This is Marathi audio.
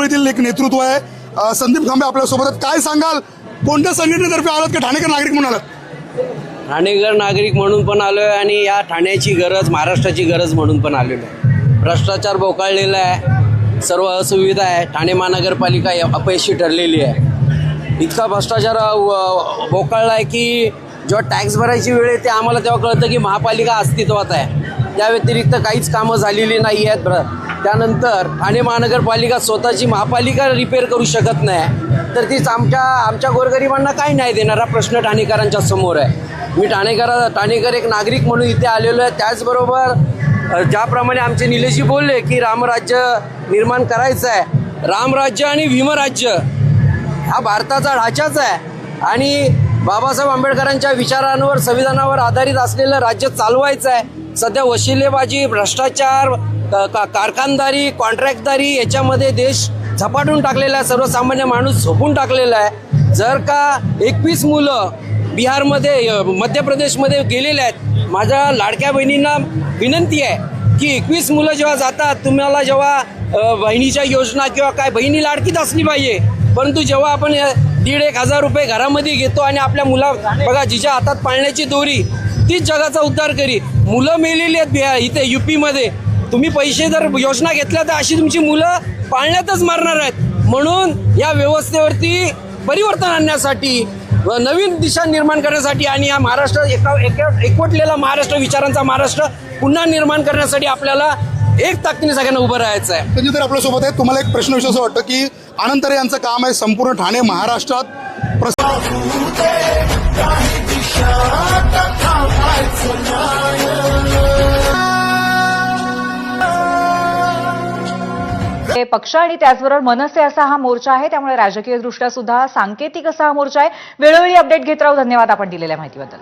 चळवळीतील एक नेतृत्व आहे. संदीप खांबे आपल्यासोबत काय सांगाल? कोणत्या संघटनेतर्फे आलात का ठाणेकर नागरिक म्हणून आलात? ठाणेकर नागरिक म्हणून पण आलो आहे आणि या ठाण्याची गरज महाराष्ट्राची गरज म्हणून पण आलेलो आहे. भ्रष्टाचार बोकाळलेला आहे. सर्व असुविधा आहे. ठाणे महानगरपालिका अपयशी ठरलेली आहे. इतका भ्रष्टाचार बोकाळला आहे की जेव्हा टॅक्स भरायची वेळ येते आम्हाला तेव्हा कळतं की महापालिका अस्तित्वात आहे. त्या व्यतिरिक्त काहीच कामं झालेली नाही आहेत. त्यानंतर ठाणे महानगरपालिका स्वतःची महापालिका रिपेअर करू शकत नाही. तर तीच आमच्या आमच्या गोरगरिबांना काय न्याय देणारा प्रश्न ठाणेकरांच्या समोर आहे. मी ठाणेकर ठाणेकर एक नागरिक म्हणून इथे आलेलो आहे. त्याचबरोबर ज्याप्रमाणे आमचे निलेशजी बोलले की रामराज्य निर्माण करायचं आहे. रामराज्य आणि भीमराज्य हा भारताचा ढाचाच आहे. आणि बाबासाहेब आंबेडकरांच्या विचारांवर संविधानावर आधारित असलेलं राज्य चालवायचं आहे. सध्या वशिलेबाजी भ्रष्टाचार का- का- कारखानदारी कॉन्ट्रॅक्टदारी याच्यामध्ये देश झपाटून टाकलेला आहे. सर्वसामान्य माणूस झोपून टाकलेला आहे. जर का एकवीस मुलं बिहारमध्ये मध्य प्रदेशमध्ये गेलेले आहेत माझ्या लाडक्या बहिणींना विनंती आहे की एकवीस मुलं जेव्हा जातात तुम्हाला जेव्हा बहिणीच्या योजना किंवा काय बहिणी लाडकीच असली पाहिजे. परंतु जेव्हा आपण दीड एक हजार रुपये घरामध्ये घेतो आणि आपल्या मुला बघा जिच्या हातात पाळण्याची दोरी तीच जगाचा उद्धार करी मुलं मेलेली आहेत बिहार इथे युपीमध्ये. तुम्ही पैसे जर योजना घेतल्या तर अशी तुमची मुलं पाळण्यातच मारणार आहेत. म्हणून या व्यवस्थेवरती परिवर्तन आणण्यासाठी नवीन दिशा निर्माण करण्यासाठी आणि या महाराष्ट्र एका एका एकवटलेला महाराष्ट्र विचारांचा महाराष्ट्र पुन्हा निर्माण करण्यासाठी आपल्याला एक ताकदीने सगळ्यांना उभं राहायचं आहे. म्हणजे तर आपल्यासोबत आहे तुम्हाला एक प्रश्न विषय असं वाटतं की आनंद यांचं काम आहे संपूर्ण ठाणे महाराष्ट्रात प्रस- पक्ष आणि त्याचबरोबर मनसे असा हा मोर्चा आहे. त्यामुळे राजकीय दृष्ट्या सुद्धा सांकेतिक असा हा मोर्चा आहे. वेळोवेळी अपडेट घेत राहू. धन्यवाद आपण दिलेल्या माहितीबद्दल.